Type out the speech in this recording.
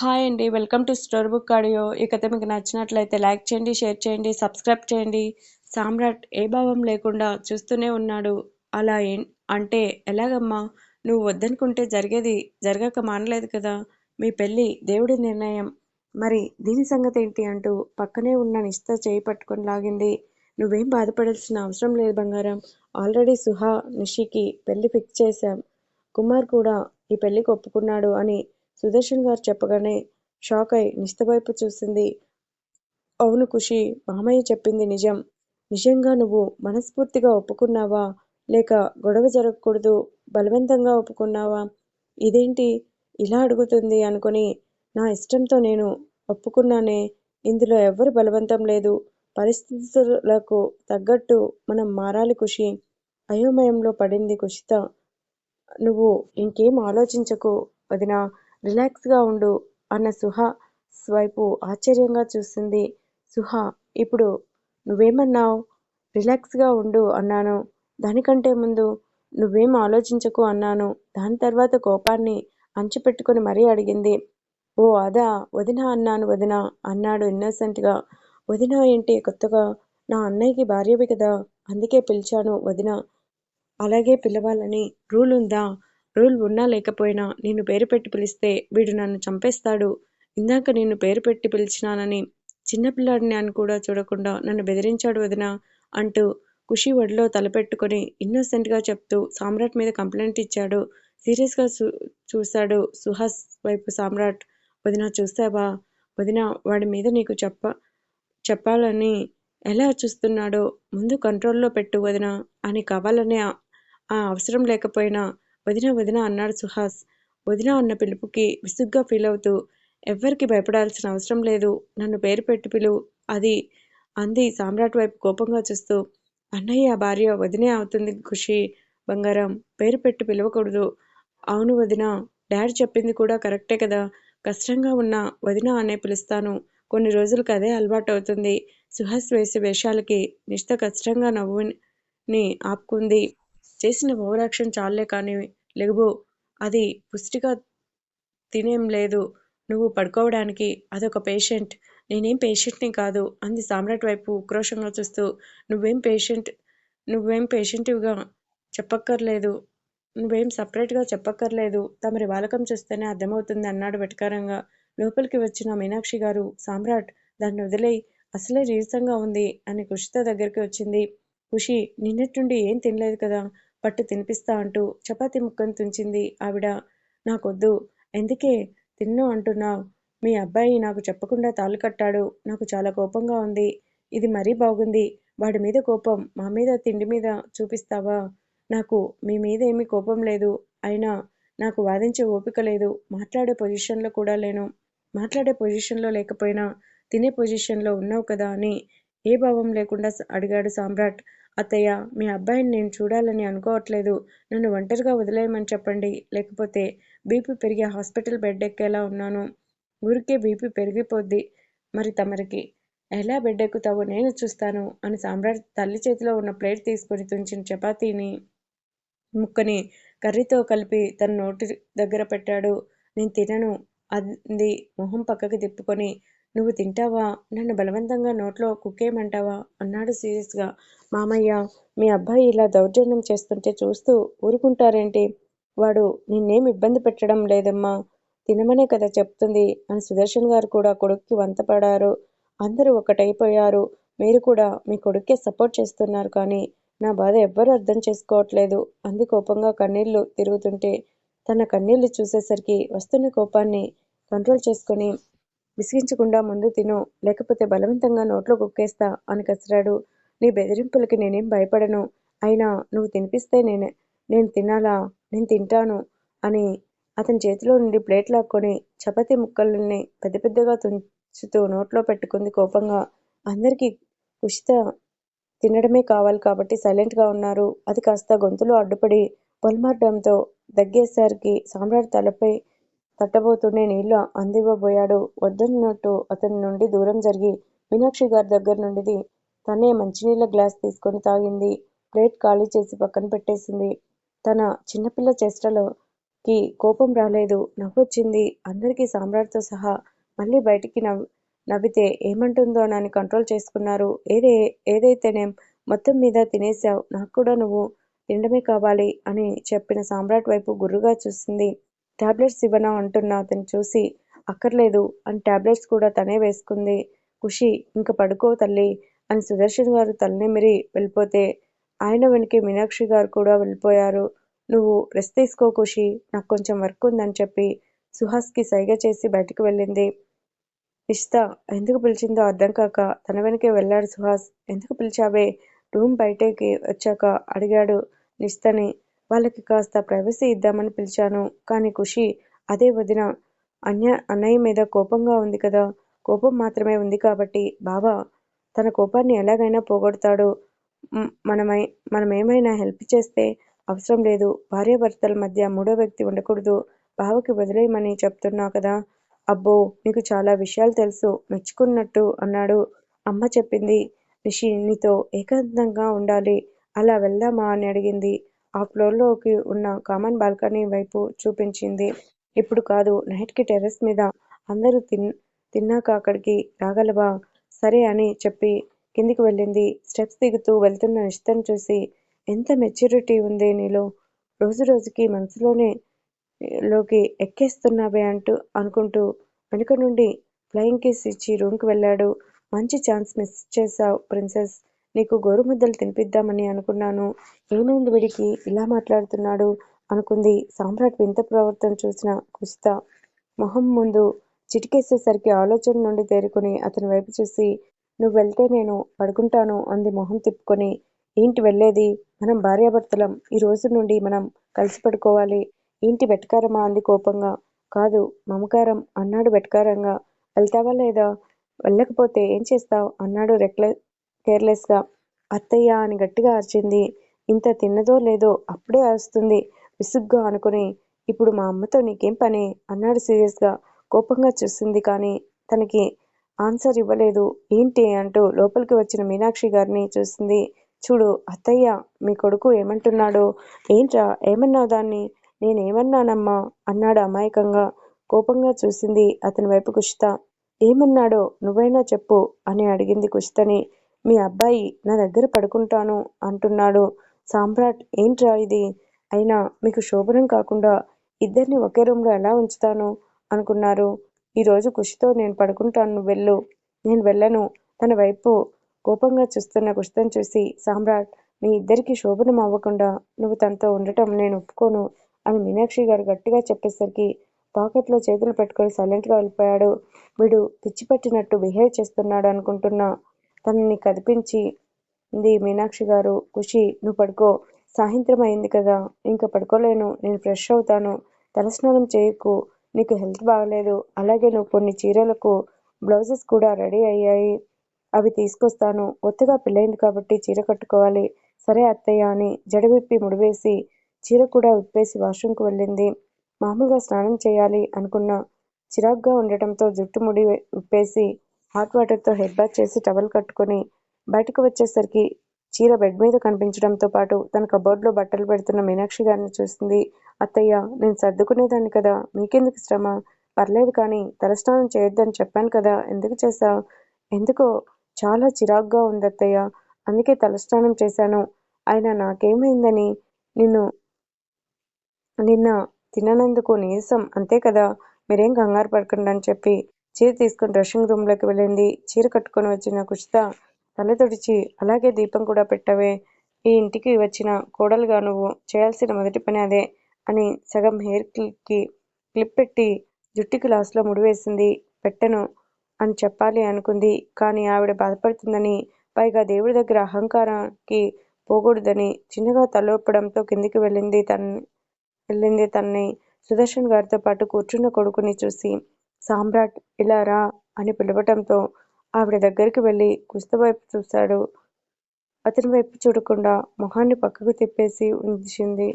Hi అండి welcome to store book audio. ఈ కథ మీకు నచ్చినట్లయితే లైక్ చేయండి షేర్ చేయండి సబ్స్క్రైబ్ చేయండి. సామ్రాట్ ఏ భావం లేకుండా చూస్తూనే ఉన్నాడు. అలా ఏం అంటే ఎలాగమ్మా? నువ్వు వద్దనుకుంటే జరిగేది జరగక మానలేదు కదా? మీ పెళ్ళి దేవుడి నిర్ణయం. మరి దీని సంగతి ఏంటి అంటూ పక్కనే ఉన్న నిష్త చేయి పట్టుకొని లాగింది. నువ్వేం బాధపడాల్సిన అవసరం లేదు బంగారం. ఆల్రెడీ సుహా నిషికి పెళ్ళి ఫిక్స్ చేశాం. కుమార్ కూడా ఈ పెళ్ళికి ఒప్పుకున్నాడు అని సుదర్శన్ గారు చెప్పగానే షాక్ అయి నిస్తవైపు చూసింది. అవును ఖుషి మామయ్య చెప్పింది నిజం. నిజంగా నువ్వు మనస్ఫూర్తిగా ఒప్పుకున్నావా? లేక గొడవ జరగకూడదు బలవంతంగా ఒప్పుకున్నావా? ఇదేంటి ఇలా అడుగుతుంది అనుకుని నా ఇష్టంతో నేను ఒప్పుకున్నానే ఇందులో ఎవ్వరు బలవంతం లేదు. పరిస్థితులకు తగ్గట్టు మనం మారాలి ఖుషి. అయోమయంలో పడింది కుషిత నువ్వు ఇంకేం ఆలోచించకు వదినా. రిలాక్స్గా ఉండు అన్న సుహా వైపు ఆశ్చర్యంగా చూసింది. సుహా ఇప్పుడు నువ్వేమన్నావు? రిలాక్స్గా ఉండు అన్నాను. దానికంటే ముందు నువ్వేం ఆలోచించకు అన్నాను. దాని తర్వాత కోపాన్ని అంచిపెట్టుకుని మరీ అడిగింది. ఓ అదా వదిన అన్నాను వదిన అన్నాడు ఇన్నోసెంట్గా వదిన ఏంటి కొత్తగా? నా అన్నయ్యకి భార్యవి కదా అందుకే పిలిచాను వదిన. అలాగే పిలవాలని రూల్ ఉందా? రూల్ ఉన్నా లేకపోయినా నేను పేరు పెట్టి పిలిస్తే వీడు నన్ను చంపేస్తాడు. ఇందాక నేను పేరు పెట్టి పిలిచినానని చిన్నపిల్లాడిని అని కూడా చూడకుండా నన్ను బెదిరించాడు వదిన అంటూ ఖుషి ఒడిలో తలపెట్టుకొని ఇన్నోసెంట్గా చెప్తూ సామ్రాట్ మీద కంప్లైంట్ ఇచ్చాడు. సీరియస్గా చూ చూశాడు సుహాస్ వైపు సామ్రాట్. వదిన చూసావా? వదిన వాడి మీద నీకు చెప్ప చెప్పాలని ఎలా చూస్తున్నాడో ముందు కంట్రోల్లో పెట్టు వదిన అని కావాలనే ఆ అవసరం లేకపోయినా వదిన వదిన అన్నాడు సుహాస్. వదిన అన్న పిలుపుకి విసుగ్గా ఫీల్ అవుతూ ఎవ్వరికి భయపడాల్సిన అవసరం లేదు నన్ను పేరు పెట్టి పిలువు అది అంది సామ్రాట్ వైపు కోపంగా చూస్తూ. అన్నయ్య భార్య వదినే అవుతుంది ఖుషి బంగారం పేరు పెట్టి పిలవకూడదు. అవును వదిన డాడీ చెప్పింది కూడా కరెక్టే కదా కష్టంగా ఉన్న వదిన అనే పిలుస్తాను. కొన్ని రోజులకు అదే అలవాటు అవుతుంది. సుహాస్ వేసే వేషాలకి నిష్ట కష్టంగా నవ్వుని ఆపుకుంది. చేసిన ఓవరాక్షన్ చాలే కానీ లెగుబో అది పుష్టిగా తినేం లేదు. నువ్వు పడుకోవడానికి అదొక పేషెంట్. నేనేం పేషెంట్ని కాదు అంది సామ్రాట్ వైపు ఉక్రోషంగా చూస్తూ. నువ్వేం పేషెంట్ నువ్వేం పేషెంట్గా చెప్పక్కర్లేదు. నువ్వేం సపరేట్గా చెప్పక్కర్లేదు. తమరి బాలకం చూస్తేనే అర్థమవుతుంది అన్నాడు వెటకారంగా. లోపలికి వచ్చిన మీనాక్షి గారు సామ్రాట్ దాన్ని వదిలేయి. అసలే నీరసంగా ఉంది అని కుషిత దగ్గరికి వచ్చింది. ఖుషి నిన్నట్టుండి ఏం తినలేదు కదా? పట్టు తినిపిస్తా అంటూ చపాతి ముక్కను తుంచింది ఆవిడ. నాకొద్దు. ఎందుకే? తిన్ను అంటున్నావు. మీ అబ్బాయి నాకు చెప్పకుండా తాళ్ళు కట్టాడు. నాకు చాలా కోపంగా ఉంది. ఇది మరీ బాగుంది. వాడి మీద కోపం. మా మీద తిండి మీద చూపిస్తావా? నాకు మీ మీద ఏమీ కోపం లేదు. అయినా నాకు వాదించే ఓపిక లేదు. మాట్లాడే పొజిషన్లో కూడా లేను. మాట్లాడే పొజిషన్లో లేకపోయినా తినే పొజిషన్లో ఉన్నావు కదా అని ఏ భావం లేకుండా అడిగాడు సామ్రాట్. అత్తయ్య మీ అబ్బాయిని నేను చూడాలని అనుకోవట్లేదు. నన్ను ఒంటరిగా వదిలేయమని చెప్పండి. లేకపోతే బీపీ పెరిగి హాస్పిటల్ బెడ్ ఎక్కేలా ఉన్నాను. ఊరికే బీపీ పెరిగిపోద్ది. మరి తమరికి ఎలా బెడ్ ఎక్కుతావో నేను చూస్తాను అని సామ్రాట్ తల్లి చేతిలో ఉన్న ప్లేట్ తీసుకొని తుంచిన చపాతీని ముక్కని కర్రీతో కలిపి తన నోటి దగ్గర పెట్టాడు. నేను తినను అంది మొహం పక్కకి తిప్పుకొని. నువ్వు తింటావా? నన్ను బలవంతంగా నోట్లో కుక్కేయమంటావా? అన్నాడు సీరియస్గా. మామయ్య మీ అబ్బాయి ఇలా దౌర్జన్యం చేస్తుంటే చూస్తూ ఊరుకుంటారేంటి? వాడు నిన్నేం ఇబ్బంది పెట్టడం లేదమ్మా. తినమనే కదా చెప్తుంది అని సుదర్శన్ గారు కూడా కొడుక్కి వంతపడారు. అందరూ ఒకటైపోయారు. మీరు కూడా మీ కొడుక్కే సపోర్ట్ చేస్తున్నారు కానీ నా బాధ ఎవ్వరూ అర్థం చేసుకోవట్లేదు. అంది కోపంగా కన్నీళ్ళు తిరుగుతుంటే తన కన్నీళ్ళు చూసేసరికి వస్తున్న కోపాన్ని కంట్రోల్ చేసుకొని విసిగించకుండా ముందు తిను. లేకపోతే బలవంతంగా నోట్లో కుక్కేస్తా అని కసిరాడు. నీ బెదిరింపులకి నేనేం భయపడను. అయినా నువ్వు తినిపిస్తే నేనే నేను తినాలా నేను తింటాను అని అతని చేతిలో నుండి ప్లేట్ లాక్కొని చపాతీ ముక్కల్ని పెద్ద పెద్దగా తుంచుతూ నోట్లో పెట్టుకుంది కోపంగా. అందరికీ కుషిత తినడమే కావాలి కాబట్టి సైలెంట్గా ఉన్నారు. అది కాస్త గొంతులో అడ్డుపడి పొలమార్డంతో దగ్గేసరికి సామ్రాట్ తలపై తట్టబోతూనే నీళ్ళు అందివ్వబోయాడు. వద్దన్నట్టు అతని నుండి దూరం జరిగి మీనాక్షి గారి దగ్గర నుండిది తనే మంచినీళ్ళ గ్లాస్ తీసుకొని తాగింది. ప్లేట్ ఖాళీ చేసి పక్కన పెట్టేసింది. తన చిన్నపిల్ల చేష్టలోకి కోపం రాలేదు. నవ్వొచ్చింది. అందరికీ సామ్రాట్తో సహా మళ్ళీ బయటికి నవ్ నవ్వితే ఏమంటుందో ఏమంటుందోనని కంట్రోల్ చేసుకున్నారు. ఏదే ఏదైతేనేం మొత్తం మీద తినేశావ్. నాకు కూడా నువ్వు తినడమే కావాలి అని చెప్పిన సామ్రాట్ వైపు గుర్రుగా చూసింది. ట్యాబ్లెట్స్ ఇవ్వనా అంటున్న అతను చూసి అక్కర్లేదు అని టాబ్లెట్స్ కూడా తనే వేసుకుంది. ఖుషి ఇంక పడుకో తల్లి అని సుదర్శన్ గారు తలనిమిరి వెళ్ళిపోతే ఆయన వెనకే మీనాక్షి గారు కూడా వెళ్ళిపోయారు. నువ్వు రెస్ట్ తీసుకో ఖుషి నాకు కొంచెం వర్క్ ఉందని చెప్పి సుహాస్కి సైగ చేసి బయటకు వెళ్ళింది. ఇష్తా ఎందుకు పిలిచిందో అర్థం కాక తన వెనకే వెళ్ళాడు సుహాస్. ఎందుకు పిలిచావే? రూమ్ బయటకి వచ్చాక అడిగాడు నిస్తని వాళ్ళకి కాస్త ప్రైవసీ ఇద్దామని పిలిచాను. కానీ ఖుషి అదే వదిన అన్య అన్నయ్య మీద కోపంగా ఉంది కదా. కోపం మాత్రమే ఉంది కాబట్టి బావ తన కోపాన్ని ఎలాగైనా పోగొడతాడు. మనమై మనమేమైనా హెల్ప్ చేస్తే అవసరం లేదు. భార్యాభర్తల మధ్య మూడో వ్యక్తి ఉండకూడదు. బావకి వదిలేయమని చెప్తున్నావు కదా. అబ్బో నీకు చాలా విషయాలు తెలుసు. మెచ్చుకున్నట్టు అన్నాడు. అమ్మ చెప్పింది. నిషి నీతో ఏకాంతంగా ఉండాలి. అలా వెళ్దామా అని అడిగింది. ఆ ఫ్లోర్లోకి ఉన్న కామన్ బాల్కనీ వైపు చూపించింది. ఇప్పుడు కాదు నైట్కి టెర్రస్ మీద అందరూ తిన్ తిన్నాక అక్కడికి రాగలవా? సరే అని చెప్పి కిందికి వెళ్ళింది. స్టెప్స్ దిగుతూ వెళ్తున్న నిశ్తను చూసి ఎంత మెచ్యూరిటీ ఉంది నీలో? రోజు రోజుకి మనసులోనే లోకి ఎక్కేస్తున్నావే అంటూ అనుకుంటూ వెనుక నుండి ఫ్లయింగ్ కిస్ ఇచ్చి రూమ్కి వెళ్ళాడు. మంచి ఛాన్స్ మిస్ చేశావు ప్రిన్సెస్. నీకు గోరుముద్దలు తినిపిద్దామని అనుకున్నాను. ఏమైంది వీడికి ఇలా మాట్లాడుతున్నాడు అనుకుంది సామ్రాట్ వింత ప్రవర్తన చూసిన కుస్త. మొహం ముందు చిటికేసేసరికి ఆలోచన నుండి తేరుకుని అతని వైపు చూసి నువ్వు వెళ్తే నేను పడుకుంటాను అంది మొహం తిప్పుకొని. ఏంటి వెళ్ళేది? మనం భార్యాభర్తలం. ఈ రోజు నుండి మనం కలిసి పడుకోవాలి. ఏంటి వెటకారమా? అంది కోపంగా. కాదు మమకారం. అన్నాడు వెటకారంగా. వెళ్తావా లేదా? వెళ్ళకపోతే ఏం చేస్తావు? అన్నాడు రెక్లెస్ కేర్లెస్గా అత్తయ్య అని గట్టిగా అరిచింది. ఇంత తిన్నదో లేదో అప్పుడే అరుస్తుంది విసుగ్గా అనుకుని ఇప్పుడు మా అమ్మతో నీకేం పని? అన్నాడు సీరియస్గా. కోపంగా చూసింది కానీ తనకి ఆన్సర్ ఇవ్వలేదు. ఏంటి? అంటూ లోపలికి వచ్చిన మీనాక్షి గారిని చూసింది. చూడు అత్తయ్య మీ కొడుకు ఏమంటున్నాడు ఏంట్రా ఏమన్నావు దాన్ని? నేనేమన్నానమ్మా? అన్నాడు అమాయకంగా. కోపంగా చూసింది అతని వైపు కుషిత. ఏమన్నాడో నువ్వైనా చెప్పు అని అడిగింది కుషితని. మీ అబ్బాయి నా దగ్గర పడుకుంటాను అంటున్నాడు. సామ్రాట్ ఏంట్రా ఇది? అయినా మీకు శోభనం కాకుండా ఇద్దరిని ఒకే రూమ్లో ఎలా ఉంచుతాను? అనుకున్నారు. ఈరోజు కుషితో నేను పడుకుంటాను నువ్వు వెళ్ళు. నేను వెళ్ళను. తన వైపు కోపంగా చూస్తున్న కుషితను చూసి సామ్రాట్ మీ ఇద్దరికి శోభనం అవ్వకుండా నువ్వు తనతో ఉండటం నేను ఒప్పుకోను అని మీనాక్షి గారు గట్టిగా చెప్పేసరికి పాకెట్లో చేతులు పెట్టుకొని సైలెంట్గా వెళ్ళిపోయాడు. వీడు పిచ్చి పట్టినట్టు బిహేవ్ చేస్తున్నాడు అనుకుంటున్నా. తనని కదిపించి ఉంది మీనాక్షి గారు ఖుషి నువ్వు పడుకో. సాయంత్రం అయింది కదా. ఇంకా పడుకోలేను. నేను ఫ్రెష్ అవుతాను. తలస్నానం చేయకు. నీకు హెల్త్ బాగలేదు. అలాగే నువ్వు కొన్ని చీరలకు బ్లౌజెస్ కూడా రెడీ అయ్యాయి. అవి తీసుకొస్తాను. కొత్తగా పెళ్ళైంది కాబట్టి చీర కట్టుకోవాలి. సరే అత్తయ్య అని జడ విప్పి ముడివేసి చీర కూడా విప్పేసి వాష్రూమ్కి వెళ్ళింది. మామూలుగా స్నానం చేయాలి అనుకున్న చిరాగ్గా ఉండటంతో జుట్టు ముడి విప్పేసి హాట్ వాటర్తో హెడ్ బాత్ చేసి టవల్ కట్టుకొని బయటకు వచ్చేసరికి చీర బెడ్ మీద కనిపించడంతో పాటు తన కబోర్డ్లో బట్టలు పెడుతున్న మీనాక్షి గారిని చూసింది అత్తయ్య నేను సర్దుకునేదాన్ని కదా మీకెందుకు శ్రమ? పర్లేదు కానీ తలస్నానం చేయొద్దని చెప్పాను కదా ఎందుకు చేశావు? ఎందుకో చాలా చిరాగ్గా ఉంది అత్తయ్య అందుకే తలస్నానం చేశాను. ఆయన నాకేమైందని? నిన్ను నిన్న తిననందుకు నీరసం అంతే కదా మీరేం కంగారు పడకండి అని చెప్పి చీర తీసుకుని డ్రెస్సింగ్ రూమ్లోకి వెళ్ళింది. చీర కట్టుకొని వచ్చిన కుషిత తల తుడిచి అలాగే దీపం కూడా పెట్టవే. ఈ ఇంటికి వచ్చిన కోడలుగా నువ్వు చేయాల్సిన మొదటి పని అదే అని సగం హెయిర్ క్లిప్కి క్లిప్ పెట్టి జుట్టుకి లాస్ట్లో ముడివేసింది. పెట్టను అని చెప్పాలి అనుకుంది. కానీ ఆవిడ బాధపడుతుందని పైగా దేవుడి దగ్గర అహంకారానికి పోకూడదని చిన్నగా తలొప్పడంతో కిందికి వెళ్ళింది తన వెళ్ళింది తన్ని సుదర్శన్ గారితో పాటు కూర్చున్న కొడుకుని చూసి సామ్రాట్ ఇలా రా అని పిలవటంతో ఆవిడ దగ్గరికి వెళ్ళి కుస్త వైపు చూశాడు. అతని వైపు చూడకుండా మొహాన్ని పక్కకు తిప్పేసి ఉంచింది.